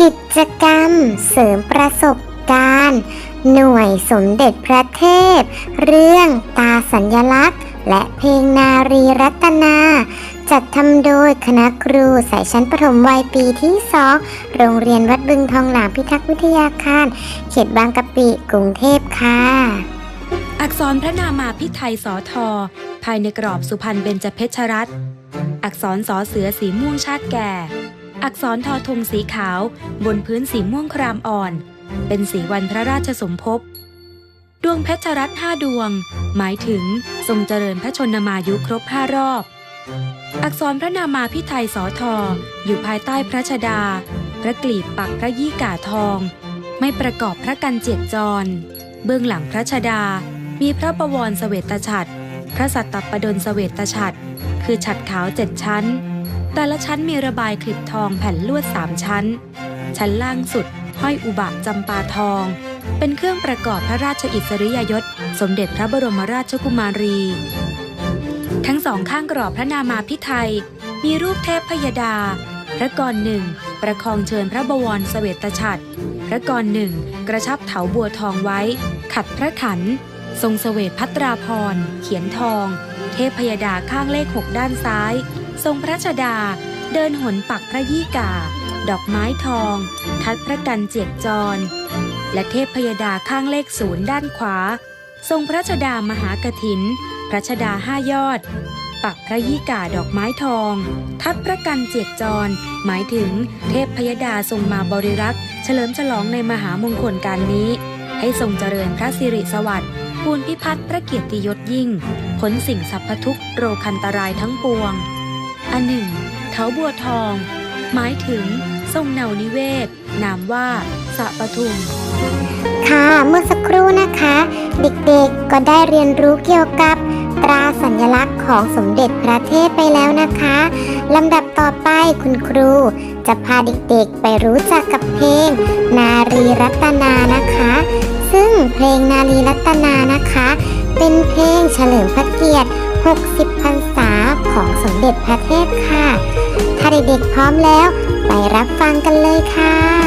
กิจกรรมเสริมประสบการณ์ หน่วยสมเด็จพระเทพ เรื่องตาสัญญลักษณ์ และเพลงนารีรัตนา จัดทำโดยคณะครูสายชั้นประถมวัยปีที่สองโรงเรียนวัดบึงทองหลางพิทักษ์วิทยาคาร เขตบางกะปิกรุงเทพค่ะ อักษรพระนามาพิไทยสอทอภายในกรอบสุพรรณเบญจเพชรรัตน์อักษรสอเสือสีม่วงชาติแก่ อักษรทอธงสีขาว บนพื้นสีม่วงครามอ่อน เป็นสีวันพระราชสมภพ ดวงเพชรรัตน์ห้าดวง หมายถึงทรงเจริญพระชนมายุครบห้ารอบ อักษรพระนามาพิไทยสอทออยู่ภายใต้พระชดา พระกลีบปักพระยี่กาทอง ไม่ประกอบพระกันเจียกจร เบื้องหลังพระชดา มีพระประวรเสวตฉัตรพระสัตตปดลเสวตฉัตรคือฉัตรขาวเจ็ดชั้น แต่ละชั้นมีระบายคลิปทองแผ่นลวดสามชั้น ชั้นล่างสุด ห้อยอุบะจำปาทอง เป็นเครื่องประกอบพระราชอิสริยยศ สมเด็จพระบรมราชกุมารี ทั้งสองข้างกรอบพระนามาพิไทย มีรูปเทพพยดา พระกรหนึ่งประคองเชิญพระบวรเสวตฉัตรพระกรหนึ่งกระชับเถาบัวทองไว้ ขัดพระขัน ทรงเสวตพัตราพร เขียนทอง เทพพยดาข้างเลขหกด้านซ้าย ทรงพระชดาเดินหนปักพระยี่กา ดอกไม้ทอง ทัดพระกันเจียกจร และเทพพยดาข้างเลขศูนย์ด้านขวา ทรงพระชดามหากถิน พระชดาห้ายอด ปักพระยี่กาดอกไม้ทอง ทัดพระกันเจียกจร หมายถึงเทพพยดาทรงมาบริรักษ์เฉลิมฉลองในมหามงคลการนี้ ให้ทรงเจริญพระสิริสวัสดิ์ภูลพิพัฒน์พระเกียรติยศยิ่งพ้นสิ่งสรรพทุกโรคันตรายทั้งปวง อันหนึ่งเถาบัวทอง หมายถึงทรงเนานิเวศ นามว่าสะปทุม ค่ะเมื่อสักครู่นะคะ เด็กๆก็ได้เรียนรู้เกี่ยวกับตราสัญลักษณ์ของสมเด็จพระเทพไปแล้วนะคะลำดับต่อไปคุณครู จะพาเด็กๆไปรู้จักกับเพลง นารีรัตนานะคะ ซึ่งเพลงนารีรัตนานะคะ เป็นเพลงเฉลิมพระเกียรติ 60พรรษ ของสมเด็จพระเทพค่ะ ถ้าเด็กๆพร้อมแล้ว ไปรับฟังกันเลยค่ะ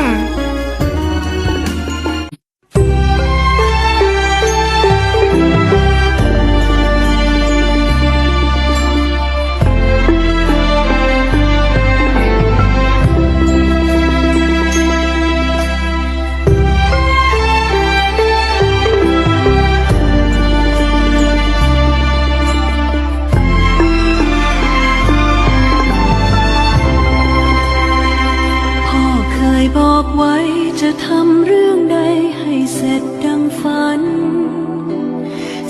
ไว้จะทำเรื่องใดให้เสร็จดังฝัน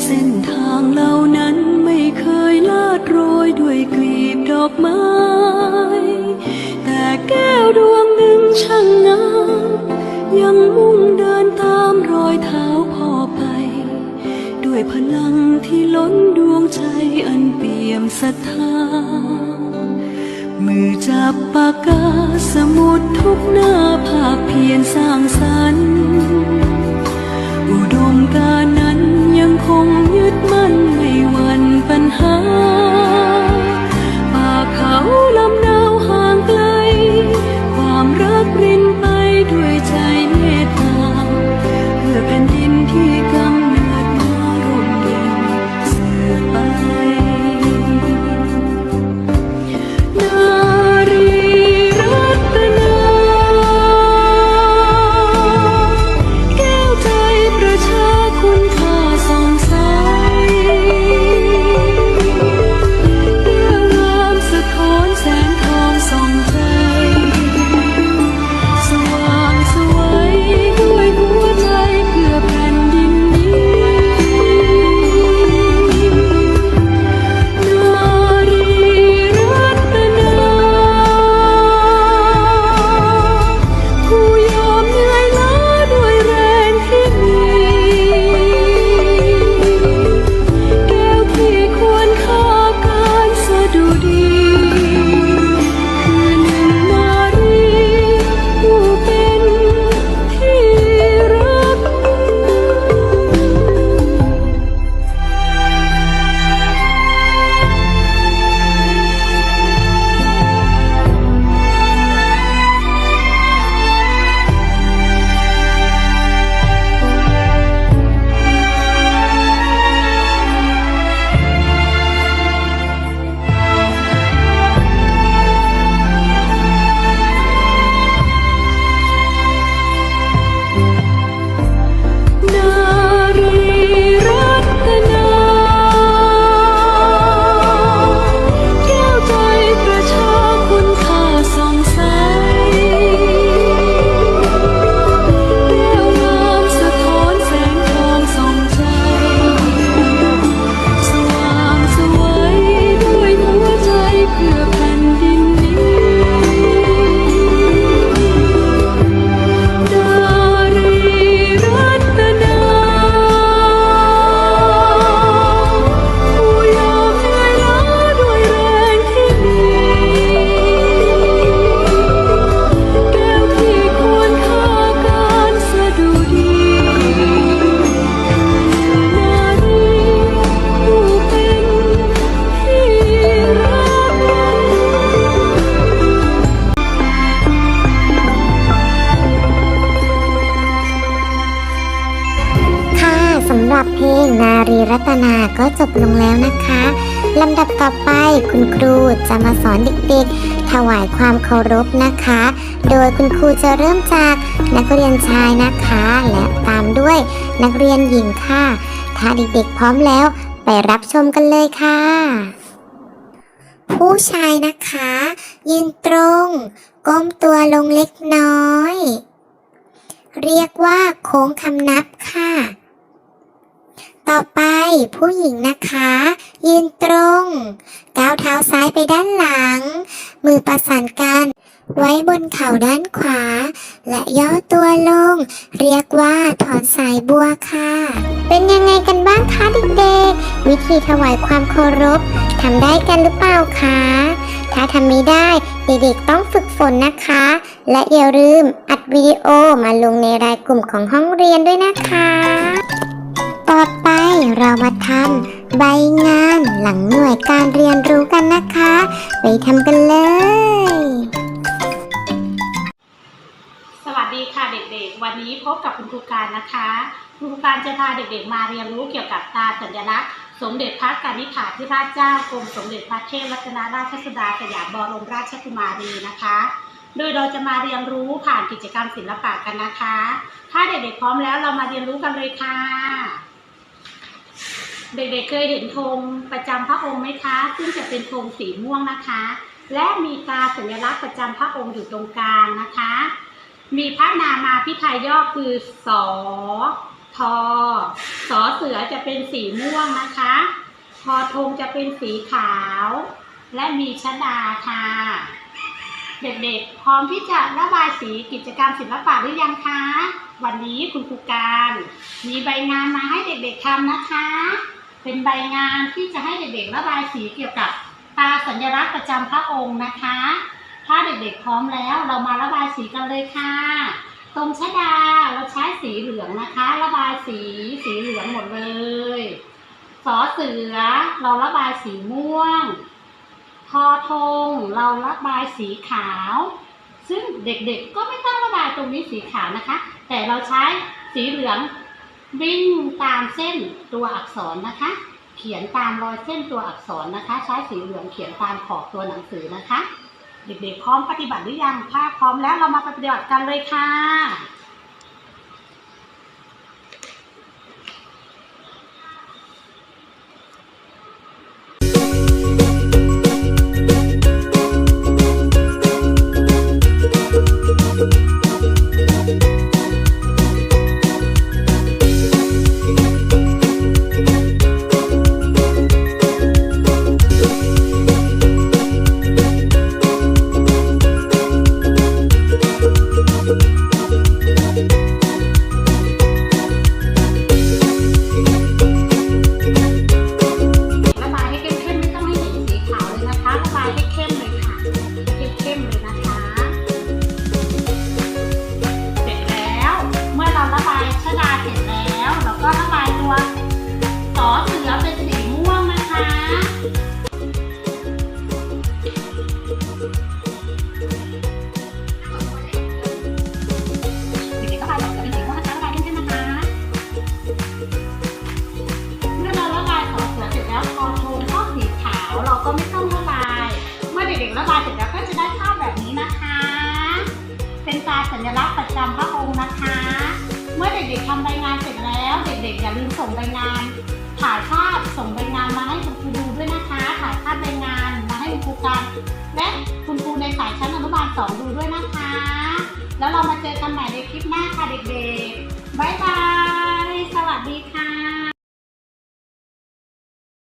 เส้นทางเหล่านั้นไม่เคยลาดโรยด้วยกลีบดอกไม้ แต่แก้วดวงหนึ่งช่างงามยังมุ่งเดินตามรอยเท้าพ่อไป ด้วยพลังที่ล้นดวงใจอันเปี่ยมศรัทธา จับปากกาสมุดทุกหน้าภาพเพียรสร้างสรรค์ อุดมการณ์นั้นยังคงำหรับเพลงนารีรัตนาก็จบลงแล้วนะคะลำดับต่อไปคุณครูจะมาสอนเด็กๆ ถวายความเคารพนะคะ โดยคุณครูจะเริ่มจากนักเรียนชายนะคะ และตามด้วยนักเรียนหญิงค่ะ ถ้าเด็กๆพร้อมแล้วไปรับชมกันเลยค่ะ ผู้ชายนะคะ ยืนตรง ก้มตัวลงเล็กน้อย เรียกว่าโค้งคำนับค่ะ ต่อไปผู้หญิงนะคะ ยืนตรง ก้าวเท้าซ้ายไปด้านหลัง มือประสานกันไว้บนเข่าด้านขวา และย่อตัวลง เรียกว่าถอนสายบัวค่ะ เป็นยังไงกันบ้างคะเด็กๆ วิธีถวายความเคารพทำได้กันหรือเปล่าคะ ถ้าทำไม่ได้เด็กๆต้องฝึกฝนนะคะ และอย่าลืมอัดวิดีโอมาลงในรายกลุ่มของห้องเรียนด้วยนะคะ ต่อไปเรามาทำใบงานหลังหน่วยการเรียนรู้กันนะคะ ไปทำกันเลย สวัสดีค่ะเด็กๆ วันนี้พบกับคุณครูการนะคะคุณครูการจะพาเด็กๆมาเรียนรู้เกี่ยวกับตาสัญลักษณ์ สมเด็จพระกนิษฐาธิราชเจ้ากรมสมเด็จพระเทพรัตนราชสุดาสยามบรมราชกุมารีนะคะโดยเราจะมาเรียนรู้ผ่านกิจกรรมศิลปะกันนะคะ ถ้าเด็กๆพร้อมแล้วเรามาเรียนรู้กันเลยค่ะ เด็กๆเคยเห็นธงประจำพระองค์ไหมคะ ซึ่งจะเป็นธงสีม่วงนะคะ และมีตราสัญลักษณ์ประจำพระองค์อยู่ตรงกลางนะคะ มีพระนามาพิไทยย่อคือสอทอสอเสือจะเป็นสีม่วงนะคะทอธงจะเป็นสีขาว และมีชดาค่ะ เด็กๆ พร้อมที่จะระบายสีกิจกรรมศิลปะหรือยังคะ วันนี้คุณครูการ มีใบงานมาให้เด็กๆทำนะคะ เป็นใบงานที่จะให้เด็กๆระบายสีเกี่ยวกับตาสัญลักษณ์ประจำพระองค์นะคะ ถ้าเด็กๆพร้อมแล้วเรามาระบายสีกันเลยค่ะ ตรงชดาเราใช้สีเหลืองนะคะ ระบายสีสีเหลืองหมดเลยสอเสือเราระบายสีม่วงทอธงเราระบายสีขาว ซึ่งเด็กๆก็ไม่ต้องระบายตรงนี้สีขาวนะคะ แต่เราใช้สีเหลือง วิ่งตามเส้นตัวอักษรนะคะ เขียนตามรอยเส้นตัวอักษรนะคะ ใช้สีเหลืองเขียนตามขอบตัวหนังสือนะคะ เด็กๆพร้อมปฏิบัติหรือยังถ้าพร้อมแล้วเรามาปฏิบัติกันเลยค่ะ ลืมส่งใบงาน ถ่ายภาพส่งใบงานมาให้คุณครูดูด้วยนะคะ ถ่ายภาพใบงานมาให้คุณครูกันและคุณครูในสายชั้นอนุบาลสองดูด้วยนะคะ แล้วเรามาเจอกันใหม่ในคลิปหน้าค่ะเด็กๆบ๊ายบาย สวัสดีค่ะ